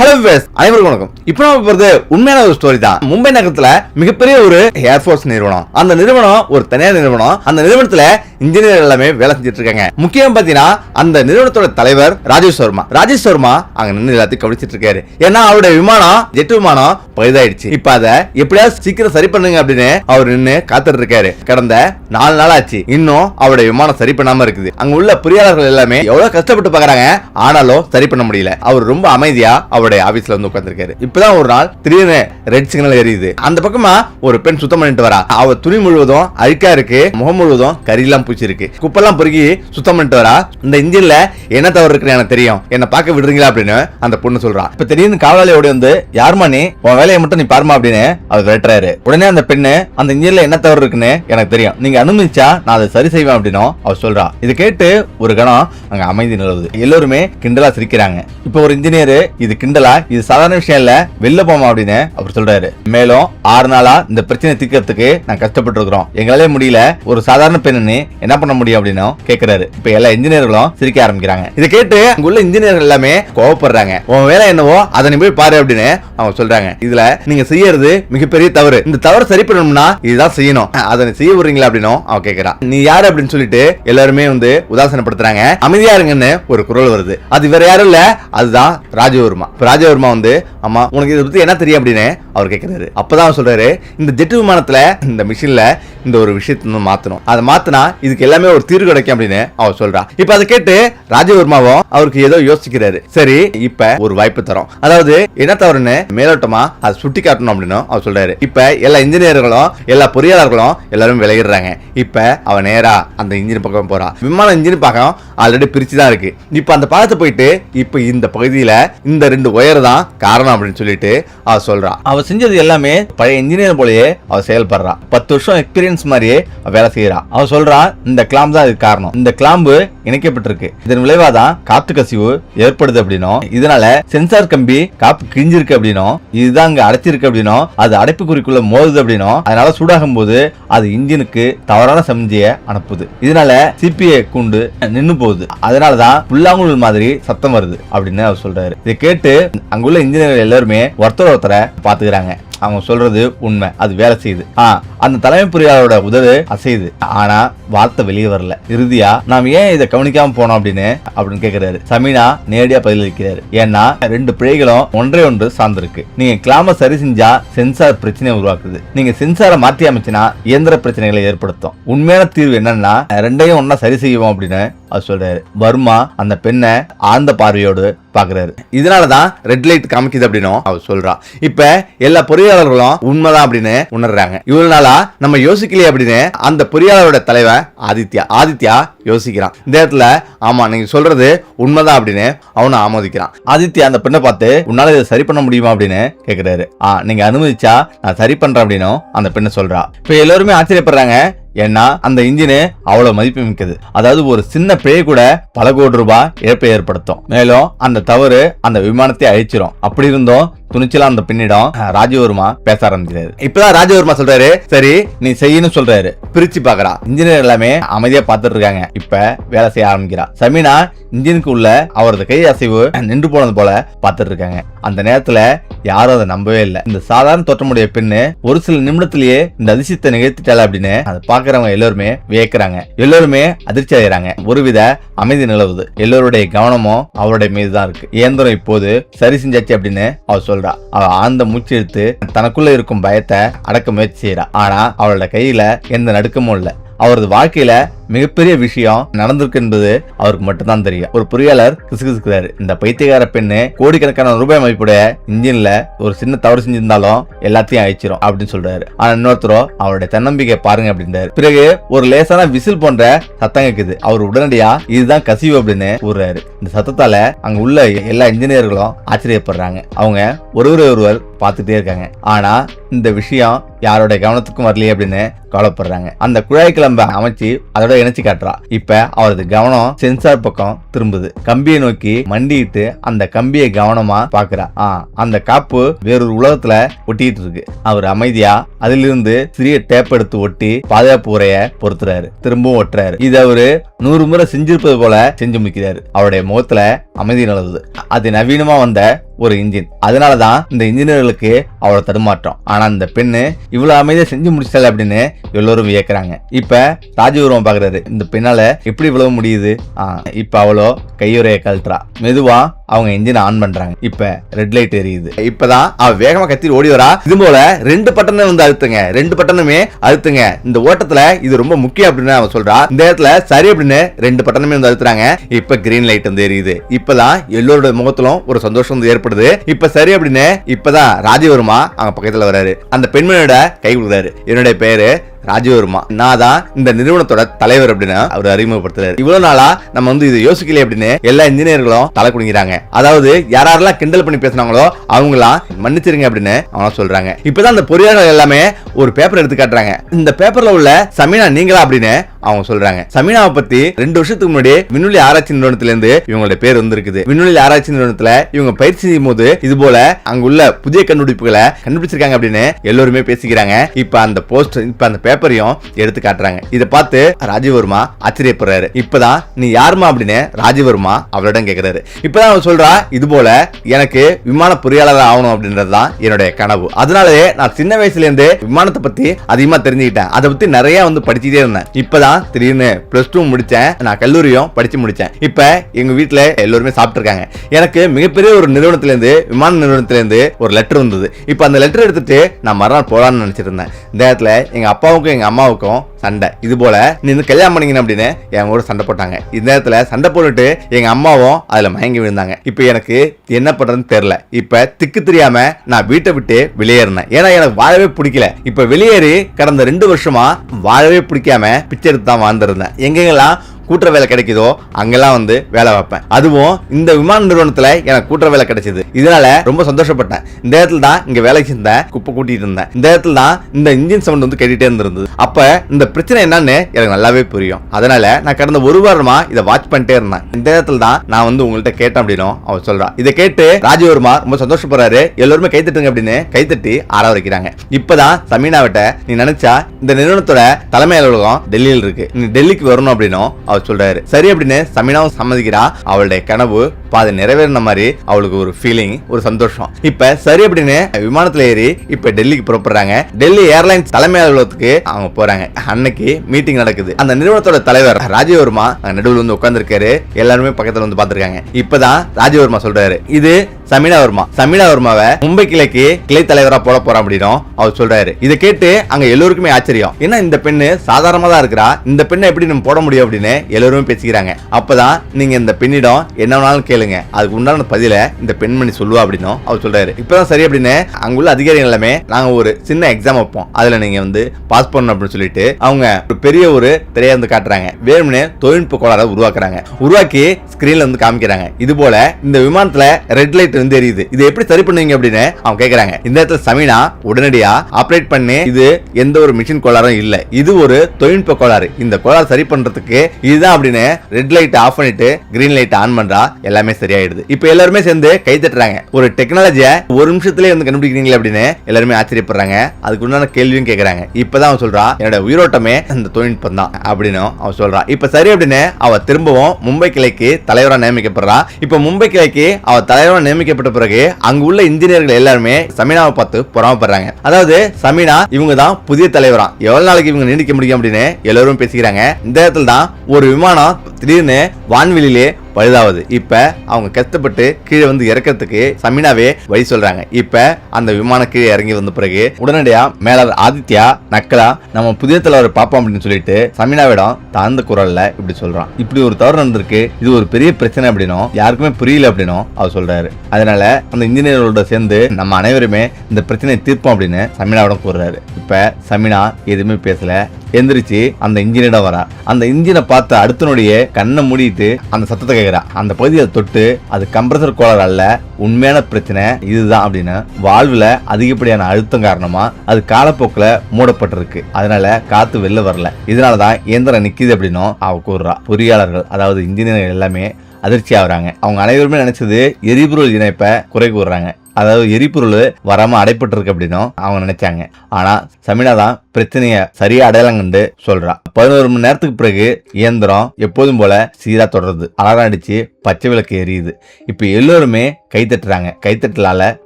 Hello ways அனைவருக்கும் வணக்கம். இப்போ நம்ம போகிறது உண்மையான ஒரு ஸ்டோரி தான். மும்பை நகரத்தில் மிகப்பெரிய ஒரு ஏர்ஃபோர்ஸ் நிறுவனம். அந்த நிறுவனம் ஒரு தனியார் நிறுவனம். அந்த நிறுவனத்தில் இன்ஜினியர் எல்லாமே வேலை செஞ்சுட்டு இருக்காங்க முக்கியம் பார்த்தீங்கன்னா அந்த நிறுவனத்தோட தலைவர் ராஜேஷ் சர்மா. ராஜேஷ் சர்மா அங்கே நின்று எல்லாத்தையும் கவனிச்சிட்டு இருக்காரு ஏன்னா அவருடைய விமானம் ஜெட் விமானம் பழுதாயிடுச்சு. இப்போ அதை எப்படியாவது சீக்கிரம் சரி பண்ணுங்க அப்படின்னு அவர் நின்று காத்துட்டு இருக்காரு கடந்த நாலு நாள் ஆச்சு இன்னும் அவருடைய விமானம் சரி பண்ணாம இருக்குது. அங்க உள்ள பொறியாளர்கள் எல்லாமே எவ்வளவு கஷ்டப்பட்டு பாக்குறாங்க. ஆனாலும் சரி பண்ண முடியல. அவர் ரொம்ப அமைதியா அவருடைய ஆபீஸ்ல வந்து உட்காந்துருக்காரு இப்பதான் ஒரு நாள் திடீர்னு ரெட் சிக்னல் எரியுது அந்த பக்கமா ஒரு பெண் சுத்தம் பண்ணிட்டு வரா. அவ துணி முழுவதும் அழுக்கா இருக்கு. முகம் முழுவதும் கரியெல்லாம் பூச்சி இருக்கு குப்பெல்லாம் பொறுக்கி சுத்தம் பண்ணிட்டு வரா. இந்த இன்ஜின்ல என்ன தவறு இருக்குன்னு எனக்கு தெரியும். என்ன பார்க்க விடுறீங்களா அப்படின்னு அந்த பொண்ணு சொல்றா. இப்ப திடீர்னு காவலாளி ஓடி வந்து யாருமா நீ? உன் வேலையை மட்டும் நீ பாருமா அப்படின்னு அவர் விரட்டுறாரு. உடனே அந்த பெண்ணு அந்த இன்ஜின்ல என்ன தவறு இருக்குன்னு எனக்கு தெரியும். நீங்க அனுமதிச்சா நான் அதை சரி செய்வேன் அப்படின்னு அவர் சொல்றா. இது கேட்டு ஒரு கணம் அங்க அமைதி நிலவுது. எல்லோருமே கிண்டலா சிரிக்கிறாங்க. இப்போ ஒரு இன்ஜினியர் இது கிண்டல் இது சாதாரண விஷயம் இல்ல. வெளில போமா அப்படின்னு அவர் சொல்றாரு. மேலும் ஆறு நாளா இந்த பிரச்சனை தீர்க்கறதுக்கு நான் கஷ்டப்பட்டு இருக்கிறோம் எங்களாலே முடியல. ஒரு சாதாரண பெண்ணு என்ன பண்ண முடியும் அப்படின்னு கேக்குறாரு இப்ப எல்லா இன்ஜினியர்களும் சிரிக்க ஆரம்பிக்கிறாங்க. இதை கேட்டு அங்க உள்ள இன்ஜினியர்கள் எல்லாமே கோவப்படுறாங்க. உன் வேலை என்னவோ அதை நீ போய் பாரு அப்படின்னு அவங்க சொல்றாங்க. இதுல நீங்க செய்யறது மிகப்பெரிய தவறு. இந்த தவறு சரி பண்ணணும்னா இதுதான் செய்யணும். அதை செய்ய விடுறீங்களா அப்படின்னும் அவன் கேக்குறான் நீ யாரு அப்படின்னு சொல்லிட்டு எல்லாருமே வந்து உதாசனப்படுத்துறாங்க. அமைதியா இருங்கன்னு ஒரு குரல் வருது. அது வேற யாரும் இல்ல. அதுதான் ராஜவர்மா ராஜவர்மா வந்து அம்மா உனக்கு இதை பத்தி என்ன தெரியும்? அப்படின்னு அவர் கேட்குறாரு அப்போதான் அவர் சொல்றாரு இந்த ஜெட் விமானத்துல இந்த மிஷினில் இந்த ஒரு விஷயத்தை வந்து மாற்றணும் அதை மாற்றினா இதுக்கு எல்லாமே ஒரு தீர்வு கிடைக்கும் அப்படின்னு அவர் சொல்கிறா இப்போ அதை கேட்டு ராஜவர்மாவும் அவருக்கு ஏதோ யோசிக்கிறாரு. சரி இப்ப ஒரு வாய்ப்பு தரோம். அதாவது என்ன தவறுன்னு மேலோட்டமா அதை சுட்டி காட்டணும் அப்படின்னு அவர் சொல்றாரு. இப்ப எல்லா இன்ஜினியர்களும் எல்லா பொறியாளர்களும் எல்லாரும் விளையிடுறாங்க இப்போ அவன் நேரா அந்த இன்ஜின் பக்கம் போறா. விமான இன்ஜின் பக்கம் ஆல்ரெடி பிரித்து தான் இருக்கு. இப்போ அந்த பாலத்தை போயிட்டு இப்போ இந்த பகுதியில் இந்த ரெண்டு ஒயர் தான் காரணம் அப்படின்னு சொல்லிட்டு அவ சொல்றா. அவ செஞ்சது எல்லாமே பழைய இன்ஜினியர் போலயே அவ செயல்படுறா பத்து வருஷம் எக்ஸ்பீரியன்ஸ் மாதிரியே வேலை செய்யறா அவ சொல்றா இந்த கிளாம்பு தான் இதுக்கு காரணம். இந்த கிளாம்பு இணைக்கப்பட்டிருக்கு. இதன் விளைவாதான் காத்து கசிவு ஏற்படுது அப்படின்னும். இதனால சென்சார் கம்பி காப்பு கிழிஞ்சிருக்கு அப்படின்னும். இதுதான் அங்க அடைச்சிருக்கு அப்படின்னும். அது அடைப்புக்குறிக்குள்ள மோதுது அப்படின்னும். அதனால சூடாகும் போது அது இன்ஜினுக்கு தவறான சமிஞ்சிய அனுப்புது. இதனால சிபிஐ கூண்டு நின்னு போகுது. அதனாலதான் புல்லாங்குழல் மாதிரி சத்தம் வருது அப்படின்னு அவர் சொல்றாரு. இதை கேட்டு அங்குள்ள இன்ஜினியர் எல்லாருமே ஒருத்தர் ஒருத்தரை பாத்துக்கிறாங்க அவங்க சொல்றது உண்மை அது வேலை செய்யுது. ஆ அந்த தலைமை பொறியாளரோட உதடு அசையுது. ஆனா வார்த்தை வெளியே வரல. இறுதியா நாம் ஏன் இதை கவனிக்காம போனோம் அப்படின்னு அப்படின்னு கேக்குறாரு. சமீனா நேரடியா பதிலளிக்கிறாரு. ஏன்னா ரெண்டு பிழைகளும் ஒன்றை ஒன்று சார்ந்திருக்கு. நீங்க கிளாம சரி செஞ்சா சென்சார் பிரச்சனை உருவாக்குது. நீங்க சென்சாரை மாற்றி அமைச்சினா இயந்திர பிரச்சனைகளை ஏற்படுத்தும். உண்மையான தீர்வு என்னன்னா ரெண்டையும் ஒன்னா சரி செய்வோம் அப்படின்னு அவர் சொல்றாரு வர்மா? அந்த பெண்ணை ஆழ்ந்த பார்வையோடு பாக்குறாரு இதனாலதான் ரெட் லைட் காமிக்குது அப்படின்னும் அவர் சொல்றா. இப்ப எல்லா பொறியாளர்களும் உண்மைதான் அப்படின்னு உணர்றாங்க. இவ்வளவு நாளா நம்ம யோசிக்கலையே அப்படின்னு அந்த பொறியாளரோட தலைவன் ஆதித்யா ஆதித்யா யோசிக்கிறான். இந்த இடத்துல ஆமா நீங்க சொல்றது உண்மைதான் அப்படின்னு அவனை ஆமோதிக்கிறான். ஆதித்யா அந்த பெண்ணை பார்த்து உன்னால இதை சரி பண்ண முடியுமா? அப்படின்னு கேக்குறாரு. ஆ நீங்க அனுமதிச்சா நான் சரி பண்றேன் அப்படின்னும் அந்த பெண்ணை சொல்றா. இப்ப எல்லாருமே ஆச்சரியப்படுறாங்க. ஏன்னா அந்த இன்ஜினு அவ்வளவு மதிப்பு மிக்கது அதாவது ஒரு சின்ன பிழை கூட பல கோடி ரூபாய் இழப்பை ஏற்படுத்தும். மேலும் அந்த தவறு அந்த விமானத்தை அழிச்சிரும். அப்படி இருந்தும் துணிச்சலா அந்த பெண்ணிடம் ராஜவர்மா பேச ஆரம்பிக்கிறாரு. இப்பதான் ராஜவர்மா சொல்றாரு சரி நீ செய்யணும் சொல்றாரு. பிரிச்சு பாக்குறா. இன்ஜினியர் எல்லாமே அமைதியா பாத்துட்டு இருக்காங்க. இப்ப வேலை செய்ய ஆரம்பிக்கிறா. சமீனா இன்ஜினுக்கு உள்ள அவரது கை அசைவு நின்று போனது போல பாத்துட்டு இருக்காங்க. அந்த நேரத்துல யாரும் அதை நம்பவே இல்லை. இந்த சாதாரண தோற்றமுடைய பெண்ணு ஒரு சில நிமிடத்திலேயே இந்த அதிசயத்தை நிகழ்த்திட்டாள் அப்படின்னு அதை பாக்குறவங்க எல்லாருமே வியக்கிறாங்க. எல்லோருமே அதிர்ச்சி அடைகிறாங்க. ஒருவித அமைதி நிலவுது. எல்லோருடைய கவனமும் அவருடைய மீது தான் இருக்கு. இயந்திரம் இப்போது சரி செஞ்சாச்சு அப்படின்னு அவர் சொல்ல சொல்றா. அவ ஆழ்ந்த மூச்சு எடுத்து தனக்குள்ள இருக்கும் பயத்தை அடக்க முயற்சி செய்யறா ஆனா அவளோட கையில எந்த நடுக்கமும் இல்ல. அவரது வாழ்க்கையில மிகப்பெரிய விஷயம் நடந்திருக்கு என்பது அவருக்கு மட்டும்தான் தெரியும். ஒரு பொறியாளர் கிசுகிசுக்கிறாரு. இந்த பைத்தியகார பெண்ணு கோடிக்கணக்கான ரூபாய் மதிப்புடைய இன்ஜின்ல ஒரு சின்ன தவறு செஞ்சிருந்தாலும் எல்லாத்தையும் அழிச்சிரும் அப்படின்னு சொல்றாரு. ஆனா இன்னொருத்தரோ அவருடைய தன்னம்பிக்கை பாருங்க அப்படின்றாரு. பிறகு ஒரு லேசான விசில் போன்ற சத்தம் கேக்குது அவர் உடனடியா இதுதான் கசிவு அப்படின்னு கூறுறாரு. இந்த சத்தத்தால அங்க உள்ள எல்லா இன்ஜினியர்களும் ஆச்சரியப்படுறாங்க. அவங்க ஒருவர் ஒருவர் பார்த்துட்டே இருக்காங்க. ஆனா இந்த விஷயம் யாரோட கவனத்துக்கும் வரலையே அப்படின்னு கவலைப்படுறாங்க. அந்த குழாய் கிளம்ப அமைச்சு அதோட இணைச்சு காட்டுறா. இப்ப அவரது கவனம் சென்சார் பக்கம் திரும்புது. கம்பியை நோக்கி மண்டிட்டு அந்த கம்பியை கவனமா பாக்குறா. ஆ அந்த காப்பு வேறொரு உலகத்துல ஒட்டிட்டு இருக்கு. அவர் அமைதியா அதிலிருந்து சிறிய டேப் எடுத்து ஒட்டி பாதுகாப்பு உரைய பொறுத்துறாரு. திரும்பவும் ஒட்டுறாரு. இது அவரு நூறு முறை செஞ்சிருப்பது போல செஞ்சு முடிக்கிறாரு. அவருடைய முகத்துல அமைதி நிலவுது. அது நவீனமா வந்த ஒரு இன்ஜின் அதனாலதான் இந்த இன்ஜினியர்களுக்கு அவ்வளவு தடுமாற்றம். ஆனா இந்த பெண்ணு இவ்வளவு அமைதியா செஞ்சு முடிச்சாள் அப்படின்னு எல்லோரும் வியக்கிறாங்க. இப்ப ராஜகுருவம் பாக்குறாரு இந்த பெண்ணால எப்படி இவ்வளவு முடியுது? ஆ, இப்ப அவளோ கையுறைய கழட்டுறா. மெதுவா அவங்க இன்ஜினை ஆன் பண்றாங்க. இப்ப ரெட் லைட் எரியுது. இப்பதான் அவ வேகமா கத்தி ஓடி வரா. இது போல ரெண்டு பட்டனை வந்து அழுத்துங்க. ரெண்டு பட்டனுமே அழுத்துங்க. இந்த ஓட்டத்துல இது ரொம்ப முக்கியம் அப்படின்னு அவன் சொல்றா. இந்த இடத்துல சரி அப்படின்னு ரெண்டு பட்டனுமே வந்து அழுத்துறாங்க. இப்ப கிரீன் லைட் வந்து எரியுது. இப்பதான் எல்லோரோட முகத்திலும் ஒரு சந்தோஷம் வந்து ஏற்படுது. இப்ப சரி அப்படின்னு இப்பதான் ராஜவர்மா அவங்க பக்கத்துல வராரு அந்த பெண்மணியோட கை கொடுக்குறாரு. என்னுடைய பேரு ராஜவர்மா நான் தான் இந்த நிறுவனத்தோட தலைவர் அப்படின்னு அவர் அறிமுகப்படுத்துறாரு. இவ்வளவு நாளா நம்ம வந்து இதை யோசிக்கல அப்படின்னு எல்லா இன்ஜினியர்களும் தலை குடிங்கிறாங்க அதாவது யாரெல்லாம் கிண்டல் பண்ணி பேசுனாங்களோ அவங்களாம் மன்னிச்சிருங்க அப்படின்னு அவங்க சொல்றாங்க. இப்பதான் அந்த பொறியாளர்கள் எல்லாமே ஒரு பேப்பர் எடுத்து காட்டுறாங்க. இந்த பேப்பர்ல உள்ள சமீனா நீங்களா அப்படின்னு அவங்க சொல்றாங்க. சமீனாவை பத்தி ரெண்டு வருஷத்துக்கு முன்னாடி விண்வெளி ஆராய்ச்சி நிறுவனத்துல இருந்து இவங்களோட பேர் வந்திருக்குது. விண்வெளி ஆராய்ச்சி நிறுவனத்துல இவங்க பயிற்சி செய்யும் போது இது போல அங்குள்ள புதிய கண்டுபிடிப்புகளை கண்டுபிடிச்சிருக்காங்க அப்படின்னு எல்லோருமே பேசிக்கிறாங்க. இப்ப அந்த போஸ்ட் இப்ப அந்த பேப்பரையும் எடுத்து காட்டுறாங்க. இதை பார்த்து ராஜீவர்மா ஆச்சரியப்படுறாரு. இப்பதான் நீ யாருமா அப்படின்னு ராஜீவர்மா அவரிடம் கேக்குறாரு. இப்பதான் அவர் சொல்றா இது போல எனக்கு விமான பொறியாளர் ஆகணும் அப்படின்றது தான் என்னுடைய கனவு. அதனாலே நான் சின்ன வயசுல இருந்து விமானத்தை பத்தி அதிகமா தெரிஞ்சுக்கிட்டேன். அதை பத்தி நிறைய வந்து படிச்சுட்டே இருந்தேன். இப்பதான் திடீர்னு பிளஸ் டூ முடிச்சேன். நான் கல்லூரியும் படிச்சு முடிச்சேன். இப்ப எங்க வீட்ல எல்லோருமே சாப்பிட்டுருக்காங்க. எனக்கு மிகப்பெரிய ஒரு நிறுவனத்துல இருந்து விமான நிறுவனத்துல இருந்து ஒரு லெட்டர் வந்தது. இப்ப அந்த லெட்டர் எடுத்துட்டு நான் மறுநாள் போகலான்னு நினைச்சிட்டு இருந்தேன். இந்த இடத்துல எங்க அப்பாவுக்கும் எங்க அம்மாவுக்கும் சண்டை. இது போல நீ கல்யாணம் பண்ணிக்கணும் அப்படின்னு என் கூட சண்டை போட்டாங்க. இந்த நேரத்தில் சண்டை போட்டுட்டு எங்க அம்மாவும் அதுல மயங்கி விழுந்தாங்க. இப்போ எனக்கு என்ன பண்றதுன்னு தெரியல. இப்ப திக்கு தெரியாம நான் வீட்டை விட்டு வெளியேறினேன். ஏன்னா எனக்கு வாழவே பிடிக்கல. இப்ப வெளியேறி கடந்த ரெண்டு வருஷமா வாழவே பிடிக்காம பிச்சை எடுத்து தான் வாழ்ந்துருந்தேன் எங்கெங்கெல்லாம் கூட்டுற வேலை கிடைக்குதோ அங்கெல்லாம் வந்து வேலை வைப்பேன் அதுவும் இந்த விமான நிறுவனத்தில் எனக்கு கூட்டுற வேலை கிடைச்சது. இதனால ரொம்ப சந்தோஷப்பட்டேன். இந்த இடத்துல தான் இங்கே வேலை செஞ்சேன் குப்பை கூட்டிட்டு இருந்தேன். இந்த இடத்துல தான் இந்த இன்ஜின் சவுண்ட் வந்து கேட்டுட்டே இருந்திருந்தது. அப்போ இந்த பிரச்சனை என்னன்னு எனக்கு நல்லாவே புரியும். அதனால நான் கடந்த ஒரு வாரமா இதை வாட்ச் பண்ணிட்டே இருந்தேன். இந்த இடத்துல தான் நான் வந்து உங்கள்கிட்ட கேட்டேன் அப்படின்னும் அவர் சொல்றான் இதை கேட்டு ராஜவர்மா ரொம்ப சந்தோஷப்படுறாரு. எல்லாருமே கைத்தட்டுங்க அப்படின்னு கைத்தட்டி ஆற வைக்கிறாங்க இப்பதான் சமீனாவிட்ட நீ நினைச்சா இந்த நிறுவனத்தோட தலைமை அலுவலகம் டெல்லியில் இருக்கு. நீ டெல்லிக்கு வரணும் அப்படின்னும் அவர் அவர் சொல்றாரு. சரி அப்படின்னு சமீனாவும் சம்மதிக்கிறா. அவளுடைய கனவு பாதை நிறைவேறின மாதிரி அவளுக்கு ஒரு ஃபீலிங் ஒரு சந்தோஷம். இப்ப சரி அப்படின்னு விமானத்துல ஏறி இப்ப டெல்லிக்கு புறப்படுறாங்க. டெல்லி ஏர்லைன்ஸ் தலைமை அலுவலகத்துக்கு அவங்க போறாங்க. அன்னைக்கு மீட்டிங் நடக்குது. அந்த நிறுவனத்தோட தலைவர் ராஜவர்மா நடுவில் வந்து உட்கார்ந்திருக்காரு. எல்லாருமே பக்கத்துல வந்து பாத்துருக்காங்க இப்பதான் ராஜவர்மா சொல்றாரு. இது சமீனா வர்மா. சமீனா வர்மாவை மும்பை கிளைக்கு கிளை தலைவரா போட போறான் அப்படின்னும் அவர் சொல்றாரு. இதை கேட்டு அங்க எல்லோருக்குமே ஆச்சரியம். ஏன்னா இந்த பெண்ணு சாதாரணமா தான் இருக்கிறா? இந்த பெண்ணை எப்படி நம்ம போட முடியும் அப்படின்னு எல்லோருமே பேசிக்கிறாங்க. அப்பதான் நீங்க இந்த பெண்ணிடம் என்ன வேணாலும் கேளுங்க. அதுக்கு உண்டான பதில இந்த பெண்மணி சொல்லுவா அப்படின்னும் அவர் சொல்றாரு. இப்பதான் சரி அப்படின்னு அங்குள்ள அதிகாரிகள் எல்லாமே நாங்க ஒரு சின்ன எக்ஸாம் வைப்போம். அதுல நீங்க வந்து பாஸ் பண்ணணும் அப்படின்னு சொல்லிட்டு அவங்க ஒரு பெரிய ஒரு திரையை வந்து காட்டுறாங்க. வேணும்னு தொழில்நுட்ப கோளாறை உருவாக்குறாங்க. உருவாக்கி ஸ்கிரீன்ல வந்து காமிக்கிறாங்க. இது போல இந்த விமானத்துல ரெட் லைட் வந்து எரியுது. இது எப்படி சரி பண்ணுவீங்க அப்படின்னு அவங்க கேக்குறாங்க. இந்த இடத்துல சமீனா உடனடியா ஆப்ரேட் பண்ணி இது எந்த ஒரு மிஷின் கோளாறும் இல்ல. இது ஒரு தொழில்நுட்ப கோளாறு. இந்த கோளாறு சரி பண்றதுக்கு இதுதான் அப்படின்னு ரெட் லைட் ஆஃப் பண்ணிட்டு கிரீன் லைட் ஆன் பண்றா எல்லாமே சரியாயிடுது. இப்போ எல்லாருமே சேர்ந்து கை தட்டுறாங்க. ஒரு டெக்னாலஜியை ஒரு நிமிஷத்துலயே வந்து கண்டுபிடிக்கிறீங்களே அப்படின்னு எல்லாருமே ஆச்சரியப்படுறாங்க. அதுக்கு உண்டான கேள்வியும் கேக்குறாங்க. இப்பதான் அவன் சொல்றா என்னோட உயிரோட்டமே அந்த தொழில்நுட்பம் தான் அப்படின்னு அவன் சொல்றான் இப்ப சரி அப்படின்னு அவ திரும்பவும் மும்பை கிளைக்கு தலைவரா நியமிக்கப்படுறா. இப்ப மும்பை கிளைக்கு அவ தலைவரா நியமிக்கப்பட்ட பிறகு அங்கு உள்ள இன்ஜினியர்கள் எல்லாருமே சமீனாவை பார்த்து பொறாமப்படுறாங்க. அதாவது சமீனா இவங்க தான் புதிய தலைவரா. எவ்வளவு நாளைக்கு இவங்க நீடிக்க முடியும் அப்படின்னு எல்லாரும் பேசிக்கிறாங்க. இந்த இடத்துல தான் ஒரு விமானம் திடீர்னு வான்வெளியிலே பழுதாவது இப்ப அவங்க கஷ்டப்பட்டு கீழே வந்து இறக்கிறதுக்கு சமீனாவே வழி சொல்றாங்க. இப்ப அந்த விமானம் கீழே இறங்கி வந்த பிறகு உடனடியா மேலாளர் ஆதித்யா நக்கலா நம்ம புதிய தலைவர் பார்ப்போம் அப்படின்னு சொல்லிட்டு சமீனாவிடம் தாழ்ந்த குரல்ல இப்படி சொல்றான். இப்படி ஒரு தவறு நடந்திருக்கு. இது ஒரு பெரிய பிரச்சனை அப்படின்னும் யாருக்குமே புரியல அப்படின்னும் அவர் சொல்றாரு. அதனால அந்த இன்ஜினியர்களோட சேர்ந்து நம்ம அனைவருமே இந்த பிரச்சனையை தீர்ப்போம் அப்படின்னு சமீனாவிடம் கூறுறாரு. இப்ப சமீனா எதுவுமே பேசல. எந்திரிச்சு அந்த இன்ஜினியரிடம் வரா. அந்த இன்ஜினை பார்த்த அடுத்தனுடைய கண்ணை மூடிட்டு அந்த சத்தத்தை கேக்குறா. அந்த பகுதியை தொட்டு அது கம்ப்ரசர் கோளாறு அல்ல உண்மையான பிரச்சனை இதுதான் அப்படின்னு வாழ்வில் அதிகப்படியான அழுத்தம் காரணமா அது காலப்போக்கில் மூடப்பட்டிருக்கு. அதனால காத்து வெளில வரல. இதனால தான் இயந்திரம் நிற்கிது அப்படின்னும் அவ கூறுறா. பொறியாளர்கள் அதாவது இன்ஜினியர்கள் எல்லாமே அதிர்ச்சி ஆகுறாங்க. அவங்க அனைவருமே நினைச்சது எரிபொருள் இணைப்பை குறை கூறுறாங்க. அதாவது எரிபொருள் வராமல் அடைப்பட்டிருக்கு அப்படின்னும் அவங்க நினைச்சாங்க. ஆனால் சமினா தான் பிரச்சனையை சரியா அடையாளம் கண்டு சொல்றா. பதினோரு மணி நேரத்துக்கு பிறகு இயந்திரம் எப்போதும் போல சீரா தொடருது. அழகா அடிச்சு பச்சை விளக்கு எரியுது. இப்ப எல்லோருமே கை தட்டுறாங்க. கைத்தட்டலால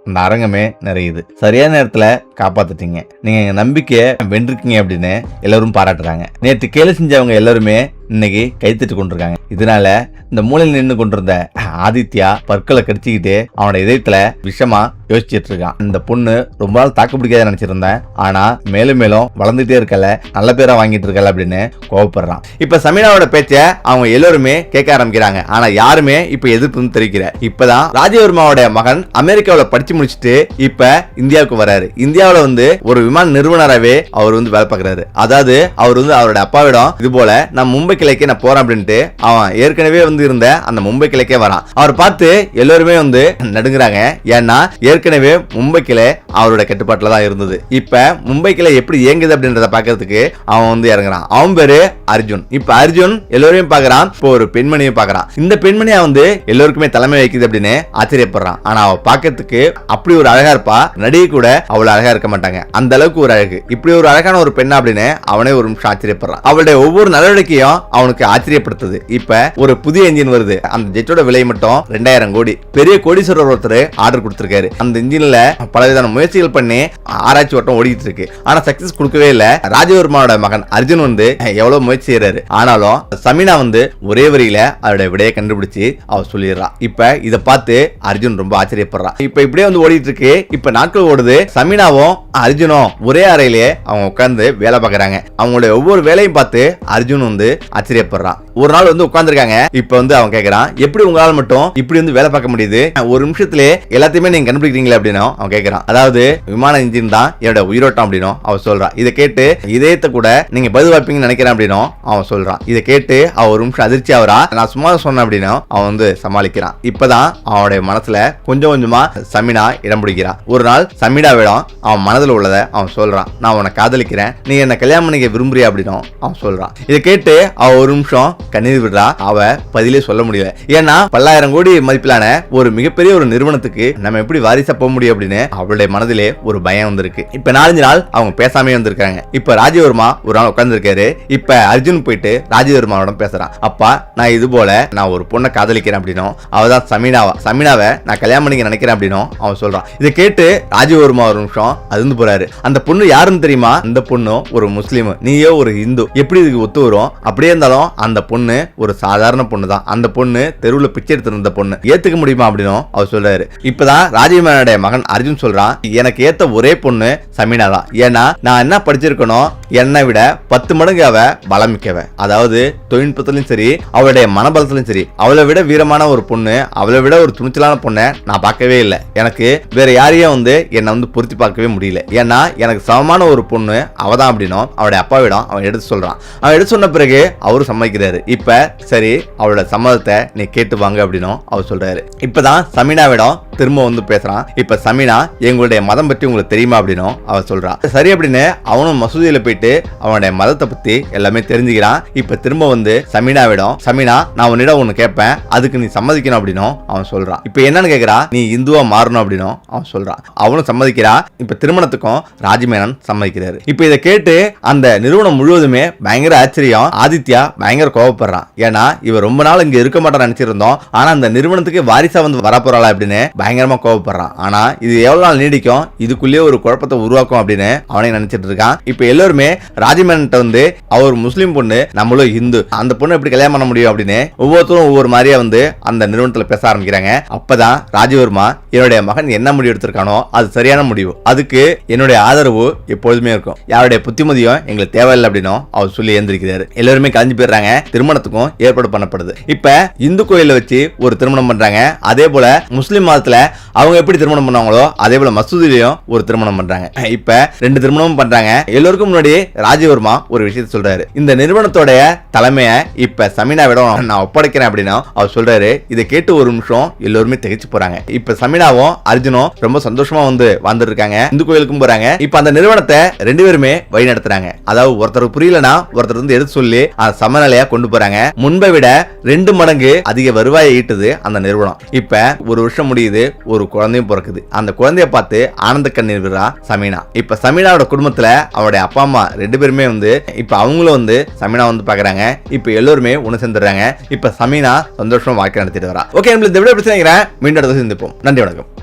அந்த அரங்கமே நிறையுது. சரியான நேரத்துல காப்பாத்திட்டீங்க. நீங்க எங்க நம்பிக்கையை வென்றிருக்கீங்க அப்படின்னு எல்லாரும் பாராட்டுறாங்க. நேற்று கேலி செஞ்சவங்க எல்லாருமே இன்னைக்கு கைத்தட்டு கொண்டிருக்காங்க. இதனால இந்த மூலையில் நின்று கொண்டிருந்த ஆதித்யா பற்களை கடிச்சுக்கிட்டு அவனோட இதயத்துல விஷமா யோசிச்சிட்டு இருக்கான். இந்த பொண்ணு ரொம்ப நாள் தாக்கு பிடிக்காத நினைச்சிருந்தேன் ஆனா மேலும் மேலும் வளர்ந்துட்டே இருக்கல நல்ல பேரா வாங்கிட்டு இருக்கல அப்படின்னு கோவப்படுறான். இப்ப சமீனாவோட பேச்ச அவங்க எல்லோருமே கேட்க ஆரம்பிக்கிறாங்க. ஆனா யாருமே இப்ப எதிர்ப்பு தெரிவிக்கிற இப்பதான் ராஜவர்மாவோட மகன் அமெரிக்காவில படிச்சு முடிச்சுட்டு இப்ப இந்தியாவுக்கு வராரு இந்தியாவில் வந்து ஒரு விமான நிறுவனராகவே அவர் வந்து வேலை பார்க்கறாரு. அதாவது அவர் வந்து அவரோட அப்பாவிடம் இது போல நான் மும்பை கிளைக்கே நான் போறேன் அப்படின்ட்டு அவன் ஏற்கனவே வந்து இருந்த அந்த மும்பை கிளைக்கே வரான். அவர் பார்த்து எல்லாருமே வந்து நடுங்குறாங்க. ஏன்னா ஏற்கனவே மும்பை கிளை அவரோட கட்டுப்பாட்டில் தான் இருந்தது. இப்ப மும்பை கிளை எப்படி இயங்குது அப்படின்றத பார்க்கிறதுக்கு அவன் வந்து இறங்குறான். அவன் பேரு அர்ஜுன். இப்ப அர்ஜுன் எல்லோரையும் பாக்குறான் இப்போ ஒரு பெண்மணியும் பாக்குறான் இந்த பெண்மணியா வந்து எல்லோருக்குமே தலைமை வைக்குது அப்படின்னு ஆச்சரியப்படுறான். ஆனா அவ பார்க்கிறதுக்கு அப்படி ஒரு அழகா இருப்பா. நடிகை கூட அவ்வளவு அழகா இருக்க மாட்டாங்க. அந்த அளவுக்கு ஒரு அழகு. இப்படி ஒரு அழகான ஒரு பெண்ணா அப்படின்னு அவனே ஒரு நிமிஷம் ஆச்சரியப்படுறான். அவளுடைய ஒவ்வொரு நடவடிக்கையும் அவனுக்கு ஆச்சரியப்படுத்துது. இப்ப ஒரு புதிய இன்ஜின் வருது. அந்த ஜெட்டோட விலை மட்டும் ரெண்டாயிரம் கோடி. பெரிய கோடீஸ்வரர் ஒருத்தர் ஆர்டர் கொடுத்திருக்காரு. அந்த இன்ஜின்ல பலவிதமான முயற்சிகள் பண்ணி ஆராய்ச்சி ஓட்டம் ஓடிட்டு இருக்கு. ஆனா சக்சஸ் கொடுக்க கொடுக்கவே இல்ல. ராஜவர்மாவோட மகன் அர்ஜுன் வந்து எவ்வளவு முயற்சி செய்யறாரு ஆனாலும் சமீனா வந்து ஒரே வரியில அவருடைய விடையை கண்டுபிடிச்சு அவ சொல்லிடுறா. இப்ப இத பார்த்து அர்ஜுன் ரொம்ப ஆச்சரியப்படுறான் இப்ப இப்படியே வந்து ஓடிட்டு இருக்கு. இப்ப நாட்கள் ஓடுது. சமீனாவும் அர்ஜுனும் ஒரே அறையிலேயே அவங்க உட்கார்ந்து வேலை பார்க்கறாங்க. அவங்களுடைய ஒவ்வொரு வேலையும் பார்த்து அர்ஜுன் வந்து ஆச்சரியப்படுறான் ஒரு நாள் வந்து உட்கார்ந்துருக்காங்க. இப்ப வந்து அவன் கேக்குறான் எப்படி உங்களால மட்டும் இப்படி வந்து வேலை பார்க்க முடியுது? ஒரு நிமிஷத்துல எல்லாத்தையுமே நீங்க கண்டுபிடிக்கிறீங்களே அப்படின்னு அவன் கேக்குறான். அதாவது விமான இன்ஜின் தான் என்னோட உயிரோட்டம் அப்படின்னு அவன் சொல்றான் இதை கேட்டு இதயத்தை கூட நீங்க பதில் நினைக்கிறேன் அப்படின்னும் அவன் சொல்றான். இதை கேட்டு அவன் ஒரு நிமிஷம் அதிர்ச்சி ஆகிறா. நான் சும்மா சொன்னேன் அப்படின்னும் அவன் வந்து சமாளிக்கிறான். இப்பதான் அவனுடைய மனசுல கொஞ்சம் கொஞ்சமா சமினா இடம் பிடிக்கிறான் ஒரு நாள் சமினாவிடம் அவன் மனதில் உள்ளதை அவன் சொல்றான். நான் உன்னை காதலிக்கிறேன். நீ என்ன கல்யாணம் பண்ணிக்க விரும்புறியா அப்படின்னும் அவன் சொல்றான். இதை கேட்டு அவ ஒரு நிமிஷம் கண்ணீர் விடுறா. அவ பதிலே சொல்ல முடியல. ஏன்னா பல்லாயிரம் கோடி மதிப்பிலான ஒரு மிகப்பெரிய ஒரு நிறுவனத்துக்கு நம்ம எப்படி வாரிசா போக முடியும் அப்படின்னு அவளுடைய மனதிலே ஒரு பயம் வந்திருக்கு. இப்ப நாலஞ்சு நாள் அவங்க பேசாமே இருக்காங்க. இப்ப ராஜவர்மா ஒரு நாள் உட்கார்ந்துருக்காரு. இப்ப அர்ஜுன் போயிட்டு ராஜவர்மாவோட பேசுறான். அப்பா நான் இது போல நான் ஒரு பொண்ணை காதலிக்கிறேன் அப்படின்னும் அவதான் சமீனாவா சமீனாவை நான் கல்யாணம் பண்ணிக்க நினைக்கிறேன் அப்படின்னும் அவன் சொல்றான். இதை கேட்டு ராஜவர்மா ஒரு நிமிஷம் அதிர்ந்து போறாரு. அந்த பொண்ணு யாருன்னு தெரியுமா? அந்த பொண்ணு ஒரு முஸ்லீம். நீயோ ஒரு இந்து எப்படி இதுக்கு ஒத்து வரும்? அப்படியே இருந்தாலும் அந்த பொண்ணு ஒரு சாதாரண பொண்ணு தான் அந்த பொண்ணு தெருவில் பிச்சை எடுத்திருந்த பொண்ணு. ஏத்துக்க முடியுமா அப்படின்னும் அவர் சொல்றாரு. இப்பதான் ராஜீவனுடைய மகன் அர்ஜுன் சொல்றான். எனக்கு ஏத்த ஒரே பொண்ணு சமீனா தான் ஏன்னா நான் என்ன படிச்சிருக்கணும். என்னை விட பத்து மடங்கு அவ பலமிக்கவ அதாவது தொழில்நுட்பத்திலும் சரி அவளுடைய மனபலத்திலும் சரி அவளை விட வீரமான ஒரு பொண்ணு அவளை விட ஒரு துணிச்சலான பொண்ணை நான் பார்க்கவே இல்லை. எனக்கு வேற யாரையும் வந்து என்னை வந்து பொருத்தி பார்க்கவே முடியல. ஏன்னா எனக்கு சமமான ஒரு பொண்ணு அவ தான் அப்படின்னும் அவளுடைய அப்பாவிடம் அவன் எடுத்து சொல்றான். அவன் எடுத்து சொன்ன பிறகு அவரும் சம்மதிக்கிறாரு. இப்ப சரி அவளோட சம்மதத்தை நீ கேட்டு வாங்க அப்படின்னும் அவர் சொல்றாரு. இப்பதான் சமீனாவிடம் திரும்ப வந்து பேசுறான். இப்ப சமீனா எங்களுடைய மதம் பற்றி உங்களுக்கு தெரியுமா அப்படின்னும் அவர் சொல்றான். சரி அப்படின்னு அவனும் மசூதியில போயிட்டு அவனுடைய மதத்தை பத்தி எல்லாமே தெரிஞ்சுக்கிறான். இப்ப திரும்ப வந்து சமீனாவிடம் சமீனா நான் உன்னிடம் ஒண்ணு கேட்பேன். அதுக்கு நீ சம்மதிக்கணும் அப்படின்னும் அவன் சொல்றான். இப்ப என்னன்னு கேக்குறா? நீ இந்துவா மாறணும் அப்படின்னும் அவன் சொல்றான். அவனும் சம்மதிக்கிறா. இப்ப திருமணத்துக்கும் ராஜமேனன் சம்மதிக்கிறாரு. இப்ப இதை கேட்டு அந்த நிறுவனம் முழுவதுமே பயங்கர ஆச்சரியம். ஆதித்யா பயங்கர கோவப்படுறான். ஏன்னா இவர் ரொம்ப நாள் இங்க இருக்க மாட்டான் நினைச்சிருந்தோம். ஆனா அந்த நிறுவனத்துக்கு வாரிசா வந்து வரப்போறாளா அப்படின்னு பயங்கரமா கோவப்படுறான். ஆனா இது எவ்வளவு நாள் நீடிக்கும்? இதுக்குள்ளேயே ஒரு குழப்பத்தை உருவாக்கும் அப்படின்னு அவனே நினைச்சிட்டு இருக்கான். இப்போ எல்லாருமே ராஜமேன்ட்ட வந்து அவர் முஸ்லீம் பொண்ணு நம்மளும் இந்து அந்த பொண்ணு எப்படி கல்யாணம் பண்ண முடியும் அப்படின்னு ஒவ்வொருத்தரும் ஒவ்வொரு மாதிரியா வந்து அந்த நிறுவனத்தில் பேச ஆரம்பிக்கிறாங்க. அப்பதான் ராஜவர்மா என்னுடைய மகன் என்ன முடிவு எடுத்திருக்கானோ அது சரியான முடிவு. அதுக்கு என்னுடைய ஆதரவு எப்பொழுதுமே இருக்கும். யாருடைய புத்திமதியும் எங்களுக்கு தேவையில்லை அப்படின்னும் அவர் சொல்லி எழுந்திருக்கிறாரு. எல்லாருமே கலைஞ்சு போயிடுறாங்க. திருமணத்துக்கும் ஏற்பாடு பண்ணப்படுது. இப்ப இந்து கோயில வச்சு ஒரு திருமணம் பண்றாங்க. அதே போல முஸ்லிம் மதத்துல அவங்க எப்படி திருமணம் பண்ணாங்களோ அதே போல மசூதிலையும் ஒரு திருமணம் பண்றாங்க. இப்ப ரெண்டு திருமணமும் பண்றாங்க. எல்லோருக்கும் முன்னாடி ராஜவர்மா ஒரு விஷயத்த சொல்றாரு. இந்த நிறுவனத்தோட தலைமைய இப்ப சமீனாவிடம் நான் ஒப்படைக்கிறேன் அப்படின்னா அவர் சொல்றாரு இதை கேட்டு ஒரு நிமிஷம் எல்லோருமே திகைச்சு போறாங்க. இப்ப சமீனாவும் அர்ஜுனும் ரொம்ப சந்தோஷமா வந்து வந்துட்டு இருக்காங்க இந்து கோயிலுக்கும் போறாங்க. இப்ப அந்த நிறுவனத்தை ரெண்டு பேருமே வழி நடத்துறாங்க. அதாவது ஒருத்தர் புரியலனா ஒருத்தர் வந்து எடுத்து சொல்லி அதை சமநிலையா கொண்டு போறாங்க. முன்பை விட ரெண்டு மடங்கு அதிக வருவாயை ஈட்டுது அந்த நிறுவனம். இப்ப ஒரு வருஷம் முடியுது ஒரு குழந்தையும் பிறக்குது. அந்த குழந்தைய பார்த்து ஆனந்த கண்ணீர் விடுறா சமீனா. இப்ப சமீனாவோட குடும்பத்துல அவருடைய அப்பா அம்மா ரெண்டு பேருமே வந்து இப்ப அவங்களும் வந்து சமீனா வந்து பாக்குறாங்க. இப்ப எல்லோருமே ஒண்ணு சேர்ந்துடுறாங்க. இப்ப சமீனா சந்தோஷமா வாழ்க்கை நடத்திட்டு வரா. ஓகே நம்மளுக்கு இந்த விட பிரச்சனைங்கிறேன் மீண்டும் அடுத்த சந்திப்போம். நன்றி வணக்கம்.